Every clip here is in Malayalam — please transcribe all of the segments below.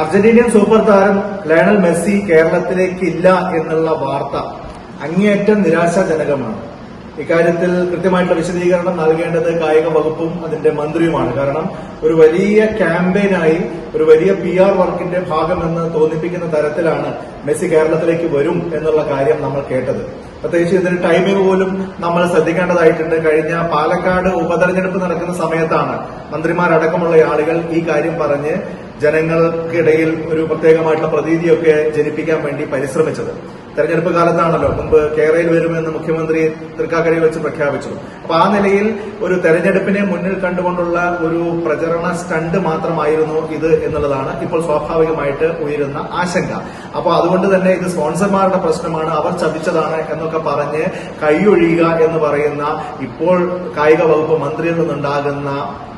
അർജന്റീനിയൻ സൂപ്പർ താരം ലയണൽ മെസ്സി കേരളത്തിലേക്ക് ഇല്ല എന്നുള്ള വാർത്ത അങ്ങേയറ്റം നിരാശാജനകമാണ്. ഇക്കാര്യത്തിൽ കൃത്യമായിട്ടുള്ള വിശദീകരണം നൽകേണ്ടത് കായിക വകുപ്പും അതിന്റെ മന്ത്രിയുമാണ്. കാരണം ഒരു വലിയ ക്യാമ്പയിനായി ഒരു വലിയ പി ആർ വർക്കിന്റെ ഭാഗമെന്ന് തോന്നിപ്പിക്കുന്ന തരത്തിലാണ് മെസ്സി കേരളത്തിലേക്ക് വരും എന്നുള്ള കാര്യം നമ്മൾ കേട്ടത്. പ്രത്യേകിച്ച് ഇതിന് ടൈമിംഗ് പോലും നമ്മൾ ശ്രദ്ധിക്കേണ്ടതായിട്ടുണ്ട്. കഴിഞ്ഞ പാലക്കാട് ഉപതെരഞ്ഞെടുപ്പ് നടക്കുന്ന സമയത്താണ് മന്ത്രിമാരടക്കമുള്ള ആളുകൾ ഈ കാര്യം പറഞ്ഞ് ജനങ്ങൾക്കിടയിൽ ഒരു പ്രത്യേകമായിട്ടുള്ള പ്രതീതിയൊക്കെ ജനിപ്പിക്കാൻ വേണ്ടി പരിശ്രമിച്ചത്. തെരഞ്ഞെടുപ്പ് കാലത്താണല്ലോ. മുമ്പ് കേരളയിൽ വരുമെന്ന് മുഖ്യമന്ത്രി തൃക്കാക്കരയിൽ വെച്ച് പ്രഖ്യാപിച്ചു. അപ്പൊ ആ നിലയിൽ ഒരു തെരഞ്ഞെടുപ്പിനെ മുന്നിൽ കണ്ടുകൊണ്ടുള്ള ഒരു പ്രചരണ സ്റ്റണ്ട് മാത്രമായിരുന്നു ഇത് എന്നുള്ളതാണ് ഇപ്പോൾ സ്വാഭാവികമായിട്ട് ഉയരുന്ന ആശങ്ക. അപ്പൊ അതുകൊണ്ട് തന്നെ ഇത് സ്പോൺസർമാരുടെ പ്രശ്നമാണ്. അവർ ചതിച്ചതാണ് എന്നൊക്കെ പറഞ്ഞ് കൈയൊഴിയുക എന്ന് പറയുന്ന ഇപ്പോൾ കായിക വകുപ്പ് മന്ത്രിയിൽ നിന്നുണ്ടാകുന്ന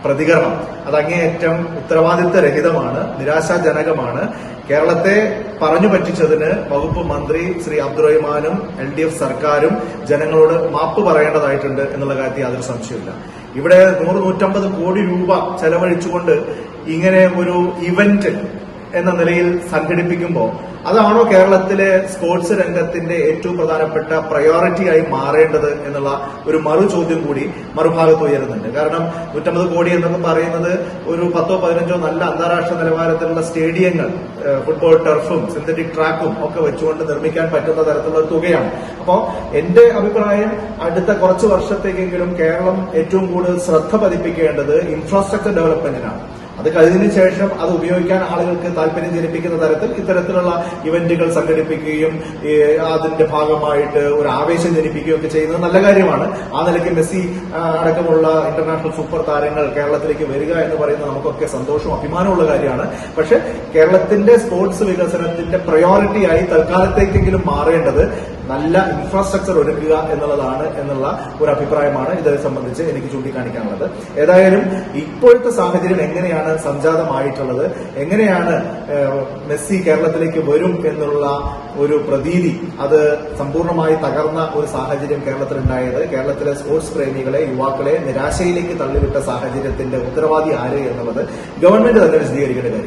പ്രതികരണം. അത് അങ്ങേയറ്റം ഉത്തരവാദിത്തരഹിതമാണ് നിരാശാജനകമാണ്. കേരളത്തെ പറഞ്ഞു പറ്റിച്ചതിന് വകുപ്പ് മന്ത്രി ശ്രീ അബ്ദുറഹിമാനും എൽ ഡി എഫ് സർക്കാരും ജനങ്ങളോട് മാപ്പ് പറയേണ്ടതായിട്ടുണ്ട് എന്നുള്ള കാര്യത്തിൽ യാതൊരു സംശയമില്ല ഇവിടെ നൂറ് നൂറ്റമ്പത് കോടി രൂപ ചെലവഴിച്ചുകൊണ്ട് ഇങ്ങനെ ഒരു ഇവന്റ് എന്ന നിലയിൽ സംഘടിപ്പിക്കുമ്പോൾ അതാണോ കേരളത്തിലെ സ്പോർട്സ് രംഗത്തിന്റെ ഏറ്റവും പ്രധാനപ്പെട്ട പ്രയോറിറ്റി ആയി മാറേണ്ടത് എന്നുള്ള ഒരു മറു ചോദ്യം കൂടി മറുഭാഗത്ത് ഉയരുന്നുണ്ട്. കാരണം നൂറ്റമ്പത് കോടി എന്നൊക്കെ പറയുന്നത് ഒരു പത്തോ പതിനഞ്ചോ നല്ല അന്താരാഷ്ട്ര നിലവാരത്തിലുള്ള സ്റ്റേഡിയങ്ങൾ ഫുട്ബോൾ ടർഫും സിന്തറ്റിക് ട്രാക്കും ഒക്കെ വെച്ചുകൊണ്ട് നിർമ്മിക്കാൻ പറ്റുന്ന തരത്തിലുള്ള ഒരു തുകയാണ്. അപ്പോൾ എന്റെ അഭിപ്രായം അടുത്ത കുറച്ച് വർഷത്തേക്കെങ്കിലും കേരളം ഏറ്റവും കൂടുതൽ ശ്രദ്ധ പതിപ്പിക്കേണ്ടത് ഇൻഫ്രാസ്ട്രക്ചർ ഡെവലപ്മെന്റിനാണ് അത് കഴിഞ്ഞതിന് ശേഷം അത് ഉപയോഗിക്കാൻ ആളുകൾക്ക് താല്പര്യം ജനിപ്പിക്കുന്ന തരത്തിൽ ഇത്തരത്തിലുള്ള ഇവന്റുകൾ സംഘടിപ്പിക്കുകയും അതിന്റെ ഭാഗമായിട്ട് ഒരു ആവേശം ജനിപ്പിക്കുകയും ഒക്കെ ചെയ്യുന്നത് നല്ല കാര്യമാണ്. ആ നിലയ്ക്ക് മെസ്സി അടക്കമുള്ള ഇന്റർനാഷണൽ സൂപ്പർ താരങ്ങൾ കേരളത്തിലേക്ക് വരിക എന്ന് പറയുന്നത് നമുക്കൊക്കെ സന്തോഷവും അഭിമാനമുള്ള കാര്യമാണ്. പക്ഷെ കേരളത്തിന്റെ സ്പോർട്സ് വികസനത്തിന്റെ പ്രയോറിറ്റി ആയി തൽക്കാലത്തേക്കെങ്കിലും മാറേണ്ടത് നല്ല ഇൻഫ്രാസ്ട്രക്ചർ ഒരുക്കുക എന്നുള്ളതാണ് എന്നുള്ള ഒരു അഭിപ്രായമാണ് ഇതേ സംബന്ധിച്ച് എനിക്ക് ചൂണ്ടിക്കാണിക്കാനുള്ളത്. ഏതായാലും ഇപ്പോഴത്തെ സാഹചര്യം എങ്ങനെയാണ് സംജാതമായിട്ടുള്ളത്. എങ്ങനെയാണ് മെസ്സി കേരളത്തിലേക്ക് വരും എന്നുള്ള ഒരു പ്രതീതി അത് സമ്പൂർണമായി തകർന്ന ഒരു സാഹചര്യം കേരളത്തിലുണ്ടായത്. കേരളത്തിലെ സ്പോർട്സ് പ്രേമികളെ യുവാക്കളെ നിരാശയിലേക്ക് തള്ളിവിട്ട സാഹചര്യത്തിന്റെ ഉത്തരവാദി ആര് എന്നുള്ളത് ഗവൺമെന്റ് തന്നെ വിശദീകരിക്കേണ്ട കാര്യം.